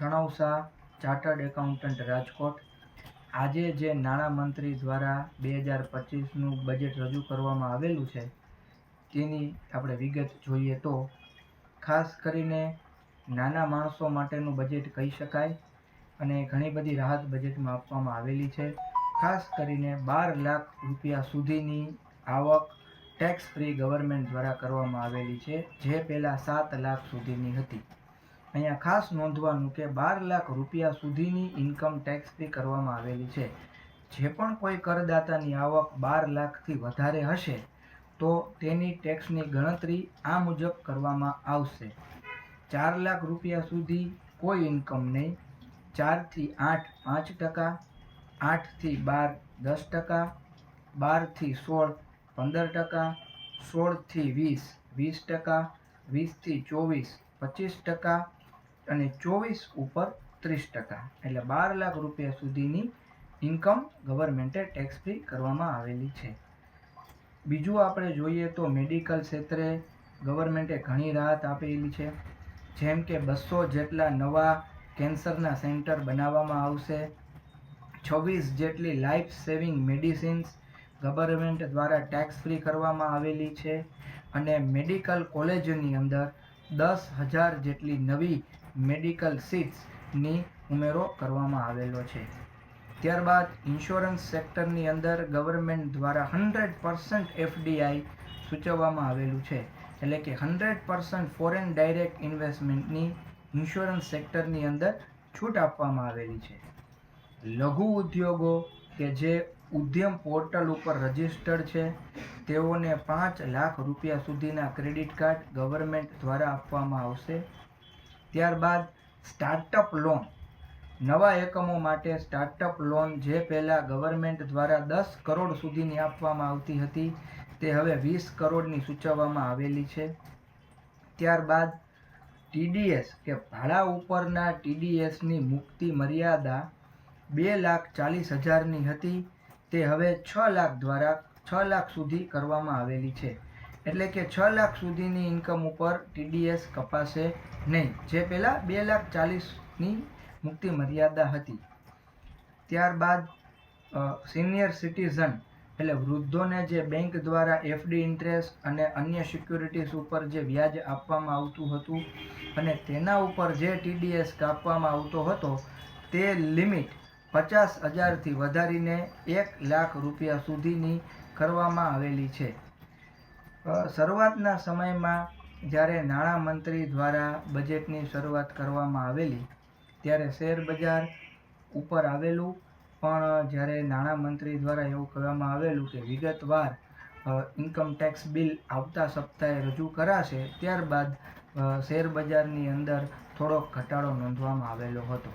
ધણૌસા chartered accountant Rajkot. આજે જે નાણામંત્રી દ્વારા બે હજાર પચીસનું બજેટ રજૂ કરવામાં આવેલું છે, તેની આપણે વિગત જોઈએ તો, ખાસ કરીને નાના માણસો માટેનું બજેટ કહી શકાય અને ઘણી બધી રાહત બજેટમાં આપવામાં આવેલી છે. ખાસ કરીને બાર લાખ રૂપિયા સુધીની આવક ટેક્સ ફ્રી ગવર્મેન્ટ દ્વારા કરવામાં આવેલી છે, જે પહેલાં સાત લાખ સુધીની હતી. અહીંયા ખાસ નોંધવાનું કે બાર લાખ રૂપિયા સુધીની ઇન્કમ ટેક્સ ફી કરવામાં આવેલી છે. જે પણ કોઈ કરદાતાની આવક બાર લાખથી વધારે હશે, તો તેની ટેક્સની ગણતરી આ મુજબ કરવામાં આવશે. ચાર લાખ રૂપિયા સુધી કોઈ ઇન્કમ નહીં. ચારથી આઠ પાંચ ટકા, આઠથી બાર દસ ટકા, બારથી સોળ પંદર ટકા, સોળથી વીસ વીસ ટકા, વીસથી ચોવીસ પચીસ ટકા અને ચોવીસ ઉપર ત્રીસ ટકા. એટલે બાર લાખ રૂપિયા સુધીની ઇન્કમ ગવર્મેન્ટે ટેક્સ ફ્રી કરવામાં આવેલી છે. બીજું આપણે જોઈએ તો મેડિકલ ક્ષેત્રે ગવર્મેન્ટે ઘણી રાહત આપેલી છે. જેમ કે બસો જેટલા નવા કેન્સરના સેન્ટર બનાવવામાં આવશે. છવ્વીસ જેટલી લાઈફ સેવિંગ મેડિસિન્સ ગવર્મેન્ટ દ્વારા ટેક્સ ફ્રી કરવામાં આવેલી છે. અને મેડિકલ કોલેજની અંદર દસ હજાર જેટલી નવી મેડિકલ સીટ્સની ઉમેરો કરવામાં આવેલો છે. ત્યારબાદ ઇન્સ્યોરન્સ સેક્ટરની અંદર ગવર્મેન્ટ દ્વારા હંડ્રેડ પર્સન્ટ એફડીઆઈ સૂચવવામાં આવેલું છે. એટલે કે હંડ્રેડ પર્સન્ટ ફોરેન ડાયરેક્ટ ઇન્વેસ્ટમેન્ટની ઇન્સ્યોરન્સ સેક્ટરની અંદર છૂટ આપવામાં આવેલી છે. લઘુ ઉદ્યોગો કે જે ઉદ્યમ પોર્ટલ ઉપર રજિસ્ટર્ડ છે, તેઓને પાંચ લાખ રૂપિયા સુધીના ક્રેડિટ કાર્ડ ગવર્મેન્ટ દ્વારા આપવામાં આવશે. ત્યારબાદ સ્ટાર્ટઅપ લોન નવા એકમો માટે સ્ટાર્ટઅપ લોન જે પહેલાં ગવર્મેન્ટ દ્વારા દસ કરોડ સુધીની આપવામાં આવતી હતી, તે હવે વીસ કરોડની સૂચવવામાં આવેલી છે. ત્યારબાદ ટીડીએસ કે ભાડા ઉપરના ટીડીએસની મુક્તિ મર્યાદા બે લાખ ચાલીસ હજારની હતી, તે હવે છ લાખ દ્વારા છ લાખ સુધી કરવામાં આવેલી છે. એટલે કે છ લાખ સુધીની ઇન્કમ ઉપર ટીડીએસ કપાશે નહીં. જે પહેલાં બે લાખ ચાલીસની મુક્તિ મર્યાદા હતી. ત્યારબાદ સિનિયર સિટીઝન એટલે વૃદ્ધોને જે બેંક દ્વારા એફડી ઇન્ટરેસ્ટ અને અન્ય સિક્યુરિટીઝ ઉપર જે વ્યાજ આપવામાં આવતું હતું અને તેના ઉપર જે ટીડીએસ કાપવામાં આવતો હતો, તે લિમિટ પચાસ હજારથી વધારીને એક લાખ રૂપિયા સુધીની કરવામાં આવેલી છે. શરૂઆતના સમયમાં જ્યારે નાણામંત્રી દ્વારા બજેટની શરૂઆત કરવામાં આવેલી, ત્યારે શેર બજાર ઉપર આવેલું. પણ જ્યારે નાણામંત્રી દ્વારા એવું કહેવામાં આવેલું કે વિગતવાર ઇન્કમ ટેક્સ બિલ આવતા સપ્તાહે રજૂ કરાશે, ત્યારબાદ શેરબજારની શેર બજારની અંદર થોડોક ઘટાડો નોંધવામાં આવેલો હતો.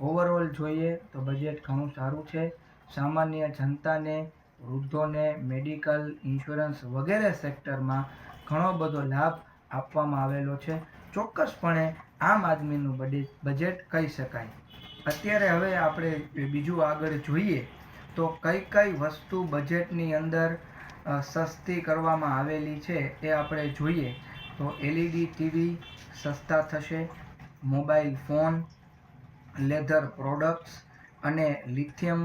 ઓવરઓલ જોઈએ તો બજેટ ઘણું સારું છે. સામાન્ય જનતાને વૃદ્ધોને મેડિકલ ઇન્સ્યોરન્સ વગેરે સેક્ટરમાં ઘણો બધો લાભ આપવામાં આવેલો છે. ચોક્કસપણે આમ આદમીનું બજેટ કહી શકાય. અત્યારે હવે આપણે બીજું આગળ જોઈએ તો કઈ કઈ વસ્તુ બજેટની અંદર સસ્તી કરવામાં આવેલી છે એ આપણે જોઈએ. તો એલઈડી ટીવી સસ્તા થશે, મોબાઈલ ફોન, લેધર પ્રોડક્ટ્સ અને લિથિયમ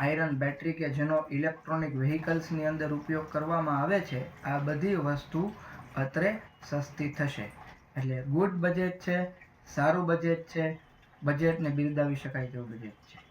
આયરન બેટરી કે જેનો ઇલેક્ટ્રોનિક વ્હીકલ્સની અંદર ઉપયોગ કરવામાં આવે છે, આ બધી વસ્તુ અત્રે સસ્તી થશે. એટલે ગુડ બજેટ છે, સારું બજેટ છે બજેટને બિરદાવી શકાય તેવું બજેટ છે.